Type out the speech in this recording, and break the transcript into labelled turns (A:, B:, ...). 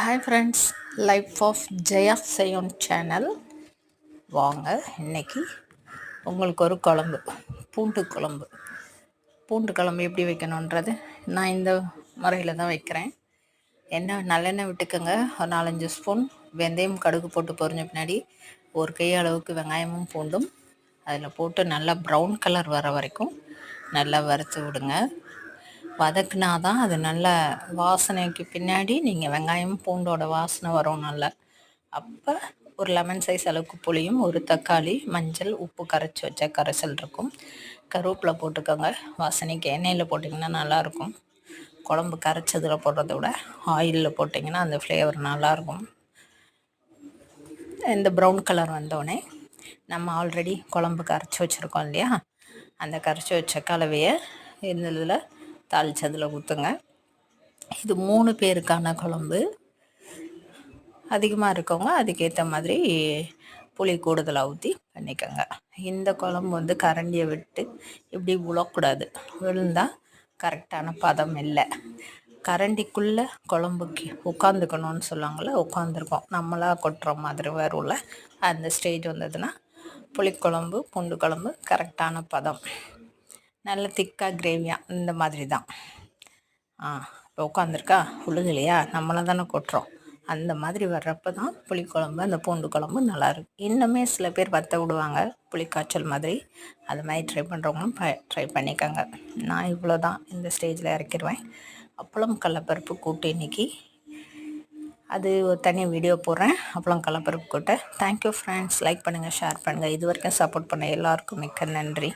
A: Hi friends life of Jaya Seyon channel வாங்க இன்னைக்கு உங்களுக்கு ஒரு குழம்பு பூண்டு குழம்பு. பூண்டு குழம்பு எப்படி வைக்கணுன்றது நான் இந்த முறையில் தான் வைக்கிறேன். என்ன நல்லெண்ணெய் விட்டுக்கோங்க. ஒரு நாலஞ்சு ஸ்பூன் வெந்தயம் கடுகு போட்டு பொறிஞ்ச பின்னாடி ஒரு கை அளவுக்கு வெங்காயமும் பூண்டும். அதில் போட்டு நல்லா ப்ரௌன் கலர் வர வரைக்கும் நல்லா வறுத்து விடுங்க. வதக்குனா தான் அது நல்ல வாசனைக்கு பின்னாடி நீங்கள் வெங்காயம் பூண்டோட வாசனை வரும் நல்லா. அப்போ ஒரு லெமன் சைஸ் அளவுக்கு புளியும் ஒரு தக்காளி மஞ்சள் உப்பு கரைச்சி வச்ச கரைசல் இருக்கும். கருவேப்பிலை போட்டுக்கோங்க. வாசனைக்கு எண்ணெயில் போட்டிங்கன்னா நல்லாயிருக்கும். குழம்பு கரைச்சதில் போடுறத விட ஆயிலில் போட்டிங்கன்னா அந்த ஃப்ளேவர் நல்லாயிருக்கும். இந்த ப்ரௌன் கலர் வந்தோடனே நம்ம ஆல்ரெடி குழம்பு கரைச்சி வச்சுருக்கோம் இல்லையா? அந்த கரைச்சி வச்ச கலவையை இதில் தாளிச்சதில் ஊற்றுங்க. இது மூணு பேருக்கான குழம்பு. அதிகமாக இருக்கவங்க அதுக்கேற்ற மாதிரி புளி கூடுதலாக ஊற்றி பண்ணிக்கோங்க. இந்த குழம்பு வந்து கரண்டியை விட்டு இப்படி விழக்கூடாது விழுந்தால் கரெக்டான பதம் இல்லை. கரண்டிக்குள்ளே குழம்புக்கு உட்காந்துக்கணும்னு சொல்லுவாங்கள்ல உட்காந்துருக்கோம். நம்மளாக கொட்டுற மாதிரி வரும்ல அந்த ஸ்டேஜ் வந்ததுன்னா புளிக்குழம்பு பூண்டு குழம்பு கரெக்டான பதம். நல்ல திக்காக கிரேவியாக இந்த மாதிரி தான் ஆ இப்போ உட்காந்துருக்கா உழுகலையா நம்மளை தானே கொட்டுறோம். அந்த மாதிரி வர்றப்ப தான் புளிக்குழம்பு அந்த பூண்டு குழம்பு நல்லாயிருக்கும். இன்னுமே சில பேர் வத்த விடுவாங்க புளிக்காய்ச்சல் மாதிரி. அது மாதிரி ட்ரை பண்ணுறவங்களும் ப ட்ரை பண்ணிக்கோங்க. நான் இவ்வளோ தான் இந்த ஸ்டேஜில் இறக்கிடுவேன் அப்பளம் கடலப்பருப்பு கூட்டு இன்றைக்கி அது ஒரு தனி வீடியோ போடுறேன். அப்பளம் கடலப்பருப்பு கூட்ட. தேங்க்யூ ஃப்ரெண்ட்ஸ் லைக் பண்ணுங்கள் ஷேர் பண்ணுங்கள் இது வரைக்கும் சப்போர்ட் பண்ண எல்லாருக்கும் மிக்க நன்றி.